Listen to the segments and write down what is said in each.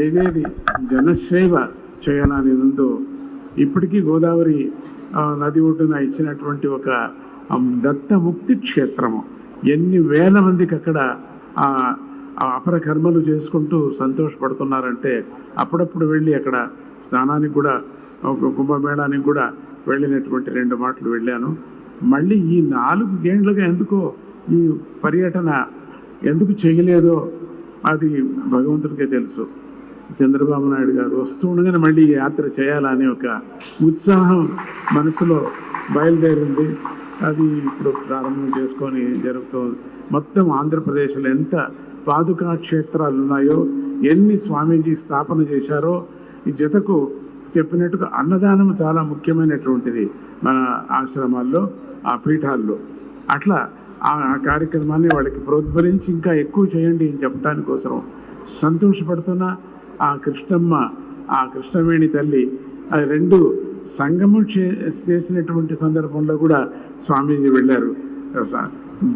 ఏదేది జనసేవ చేయాలని ఉందో ఇప్పటికీ గోదావరి నది ఒడ్డున ఇచ్చినటువంటి ఒక దత్తముక్తి క్షేత్రము. ఎన్ని వేల మందికి అక్కడ ఆ అపర కర్మలు చేసుకుంటూ సంతోషపడుతున్నారంటే అప్పుడప్పుడు వెళ్ళి అక్కడ స్నానానికి కూడా కుంభమేళానికి కూడా వెళ్ళినటువంటి రెండు మాటలు వెళ్ళాను. మళ్ళీ ఈ నాలుగు గేండ్లుగా ఎందుకో ఈ పర్యటన ఎందుకు చేయలేదో అది భగవంతుడికే తెలుసు. చంద్రబాబు నాయుడు గారు వస్తూ ఉండగానే మళ్ళీ ఈ యాత్ర చేయాలనే ఒక ఉత్సాహం మనసులో బయలుదేరింది. అది ఇప్పుడు ప్రారంభం చేసుకొని జరుగుతుంది మొత్తం ఆంధ్రప్రదేశ్లో ఎంత పాదుకా క్షేత్రాలు ఉన్నాయో ఎన్ని స్వామీజీ స్థాపన చేశారో ఈ జతకు చెప్పినట్టుగా అన్నదానం చాలా ముఖ్యమైనటువంటిది మన ఆశ్రమాల్లో ఆ పీఠాల్లో. అట్లా ఆ కార్యక్రమాన్ని వాళ్ళకి ప్రోత్సహించి ఇంకా ఎక్కువ చేయండి అని చెప్పడానికి కోసం సంతోషపడుతున్న. ఆ కృష్ణమ్మ ఆ కృష్ణవేణి తల్లి ఆ రెండు సంగమం చేసినటువంటి సందర్భంలో కూడా స్వామీజీ వెళ్ళారు.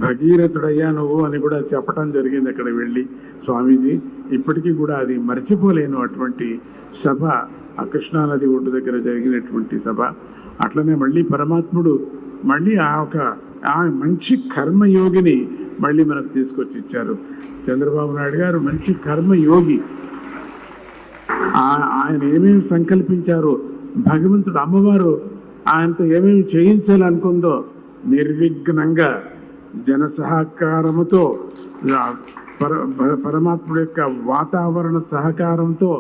భగీరథుడయ్యా నువ్వు అని కూడా చెప్పడం జరిగింది అక్కడ వెళ్ళి. స్వామీజీ ఇప్పటికీ కూడా అది మర్చిపోలేను అటువంటి సభ ఆ కృష్ణానది ఒడ్డు దగ్గర జరిగినటువంటి సభ. అట్లనే మళ్ళీ పరమాత్ముడు మళ్ళీ ఆ ఒక ఆ మంచి కర్మయోగిని మళ్ళీ మనకు తీసుకొచ్చి ఇచ్చారు. చంద్రబాబు నాయుడు గారు మంచి కర్మయోగి. ఆయన ఏమేమి సంకల్పించారో? భగవంతుడు అమ్మవారు ఆయనతో ఏమేమి చేయించాలనుకుందో నిర్విఘ్నంగా జన సహకారముతో పర పరమాత్ముడు యొక్క వాతావరణ సహకారంతో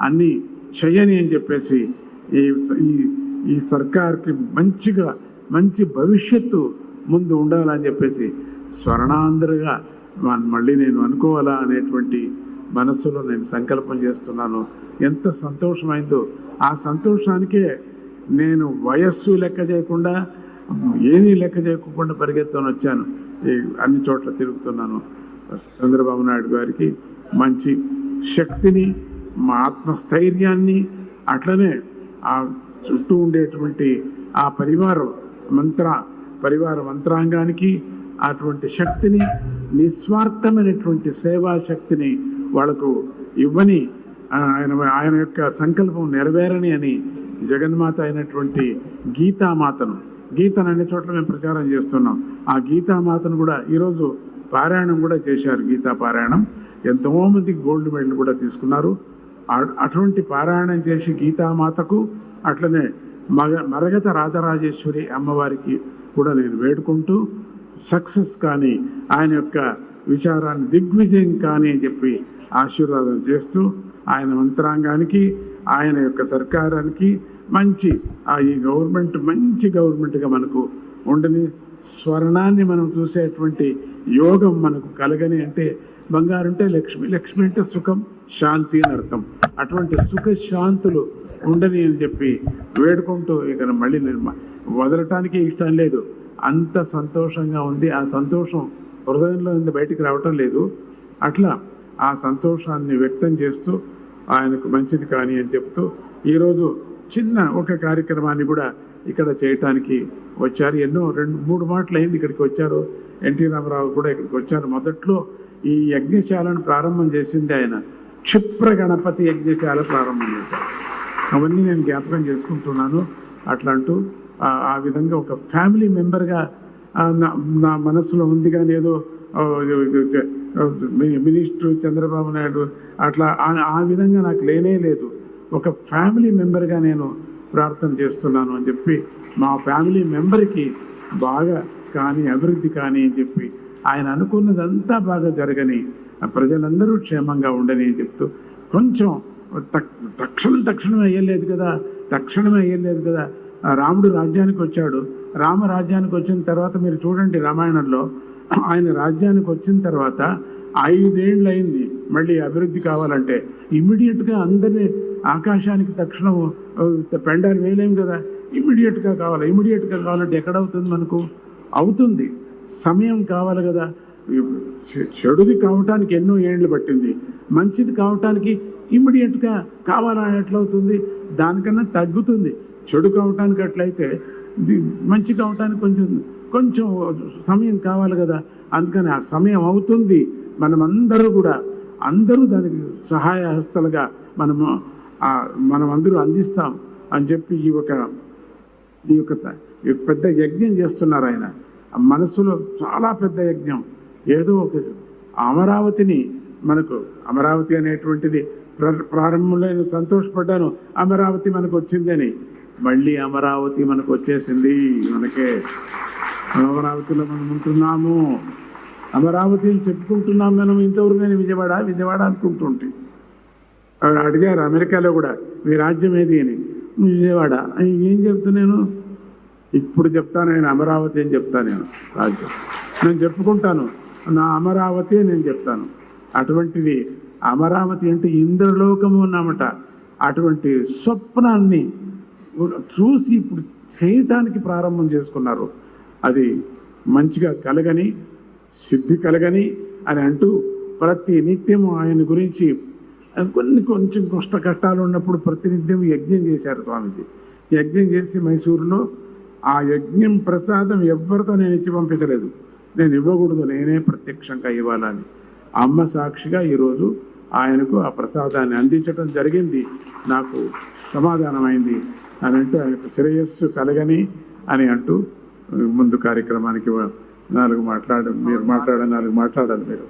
అన్ని చెయ్యని అని చెప్పేసి ఈ ఈ ఈ సర్కార్కి మంచిగా మంచి భవిష్యత్తు ముందు ఉండాలని చెప్పేసి స్వర్ణాంధ్రగా మళ్ళీ నేను అనుకోవాలా అనేటువంటి మనస్సులో నేను సంకల్పం చేస్తున్నాను. ఎంత సంతోషమైందో. ఆ సంతోషానికే నేను వయస్సు లెక్క చేయకుండా ఏమీ లెక్క చేయకుండా పరిగెత్తుకొని వచ్చాను. అన్ని చోట్ల తిరుగుతున్నాను. చంద్రబాబు నాయుడు గారికి మంచి శక్తిని మా ఆత్మస్థైర్యాన్ని అట్లనే ఆ చుట్టూ ఉండేటువంటి ఆ పరివారం మంత్ర పరివార మంత్రాంగానికి అటువంటి శక్తిని నిస్వార్థమైనటువంటి సేవా శక్తిని వాళ్ళకు ఇవ్వని ఆయన ఆయన యొక్క సంకల్పం నెరవేరని అని జగన్మాత అయినటువంటి గీతామాతను. గీతను అనే చోట్ల మేము ప్రచారం చేస్తున్నాం. ఆ గీతామాతను కూడా ఈరోజు పారాయణం కూడా చేశారు గీతా పారాయణం. ఎంతోమంది గోల్డ్ మెడల్ కూడా తీసుకున్నారు. అటువంటి పారాయణం చేసి గీతామాతకు అట్లనే మగ మరగత రాజరాజేశ్వరి అమ్మవారికి కూడా నేను వేడుకుంటూ సక్సెస్ కానీ ఆయన యొక్క విచారాన్ని దిగ్విజయం కానీ అని చెప్పి ఆశీర్వాదం చేస్తూ ఆయన మంత్రాంగానికి ఆయన యొక్క సర్కారానికి మంచి ఆ ఈ గవర్నమెంట్ మంచి గవర్నమెంట్గా మనకు ఉండని స్వర్ణాన్ని మనం చూసేటువంటి యోగం మనకు కలగని అంటే బంగారు అంటే లక్ష్మి లక్ష్మి అంటే సుఖం శాంతి అని అర్థం. అటువంటి సుఖ శాంతులు ఉండని అని చెప్పి వేడుకుంటూ ఇక మళ్ళీ నిర్మ వదలటానికి ఇష్టం లేదు. అంత సంతోషంగా ఉంది. ఆ సంతోషం హృదయంలో నుండి బయటికి రావటం లేదు. అట్లా ఆ సంతోషాన్ని వ్యక్తం చేస్తూ ఆయనకు మంచిది కానీ అని చెప్తూ ఈరోజు చిన్న ఒక కార్యక్రమాన్ని కూడా ఇక్కడ చేయటానికి వచ్చారు. ఎన్నో రెండు మూడు మాటలు అయింది ఇక్కడికి వచ్చారు. ఎన్టీ రామారావు కూడా ఇక్కడికి వచ్చారు. మొదట్లో ఈ యజ్ఞశాలను ప్రారంభం చేసింది ఆయన. క్షిప్ర గణపతి యజ్ఞశాల ప్రారంభం చేశారు. అవన్నీ నేను జ్ఞాపకం చేసుకుంటున్నాను. అట్లా అంటూ ఆ- విధంగా ఒక ఫ్యామిలీ మెంబర్గా నా నా మనసులో ఉంది కానీ ఏదో మినిస్టర్ చంద్రబాబు నాయుడు అట్లా ఆ- విధంగా నాకు లేనే లేదు. ఒక ఫ్యామిలీ మెంబర్గా నేను ప్రార్థన చేస్తున్నాను అని చెప్పి మా ఫ్యామిలీ మెంబర్కి బాగా కానీ అభివృద్ధి కానీ అని చెప్పి ఆయన అనుకున్నదంతా బాగా జరగని ప్రజలందరూ క్షేమంగా ఉండని అని చెప్తూ కొంచెం తక్- తక్షణం తక్షణం అయ్యలేదు కదా తక్షణమే అయ్యలేదు కదా రాముడు రాజ్యానికి వచ్చాడు. రామ రాజ్యానికి వచ్చిన తర్వాత మీరు చూడండి రామాయణంలో ఆయన రాజ్యానికి వచ్చిన తర్వాత ఐదేళ్ళు అయింది మళ్ళీ అభివృద్ధి కావాలంటే ఇమ్మీడియట్గా అందరినీ ఆకాశానికి తక్షణం ఆ, పెండాలు వేయలేం కదా. ఇమ్మీడియట్గా కావాలి? ఇమ్మీడియట్గా కావాలంటే ఎక్కడవుతుంది మనకు? అవుతుంది. సమయం కావాలి కదా. చె- చెడుది కావటానికి ఎన్నో ఏళ్ళు పట్టింది. మంచిది కావటానికి ఇమ్మీడియట్గా కావాలా? ఎట్లవుతుంది? దానికన్నా తగ్గుతుంది. చెడు కావటానికి అట్లయితే మంచిగా అవటానికి కొంచెం కొంచెం సమయం కావాలి కదా. అందుకని ఆ సమయం అవుతుంది. మనమందరూ కూడా అందరూ దానికి సహాయ హస్తలుగా మనము మనం అందరూ అందిస్తాం అని చెప్పి ఈ ఒక ఈ యొక్క ఈ పెద్ద యజ్ఞం చేస్తున్నారు ఆయన. మనసులో చాలా పెద్ద యజ్ఞం. ఏదో ఒక అమరావతిని మనకు అమరావతి అనేటువంటిది ప్ర- ప్రారంభంలో నేను సంతోషపడ్డాను. అమరావతి మనకు వచ్చిందని. మళ్ళీ అమరావతి మనకు వచ్చేసింది. మనకే అమరావతిలో మనం ఉంటున్నాము. అమరావతిని చెప్పుకుంటున్నాం మనం ఇంతవరకు నేను విజయవాడ విజయవాడ అనుకుంటుంటే. అడిగారు అమెరికాలో కూడా మీ రాజ్యం ఏది అని? విజయవాడ. ఏం చెప్తా నేను? ఇప్పుడు చెప్తాను నేను అమరావతి అని చెప్తాను నేను రాజ్యం. నేను చెప్పుకుంటాను నా అమరావతి నేను చెప్తాను. అటువంటిది అమరావతి అంటే ఇంద్రలోకము అన్నమాట. అటువంటి స్వప్నాన్ని చూసి ఇప్పుడు చేయటానికి ప్రారంభం చేసుకున్నారు. అది మంచిగా కలగని సిద్ధి కలగని అని అంటూ ప్రతి నిత్యం ఆయన గురించి కొన్ని కొంచెం కష్ట కష్టాలు ఉన్నప్పుడు ప్రతినిత్యం యజ్ఞం చేశారు స్వామీజీ. యజ్ఞం చేసి మైసూరులో ఆ యజ్ఞం ప్రసాదం ఎవరితో నేను ఇచ్చి పంపించలేదు. నేను ఇవ్వకూడదు నేనే ప్రత్యక్షంగా ఇవ్వాలని. అమ్మ సాక్షిగా ఈరోజు ఆయనకు ఆ ప్రసాదాన్ని అందించడం జరిగింది. నాకు సమాధానమైంది. అని అంటూ ఆయనకు శ్రేయస్సు కలగని అని అంటూ ముందు కార్యక్రమానికి నాలుగు మాట్లాడ మీరు మాట్లాడ నాలుగు మాట్లాడాలి మీరు.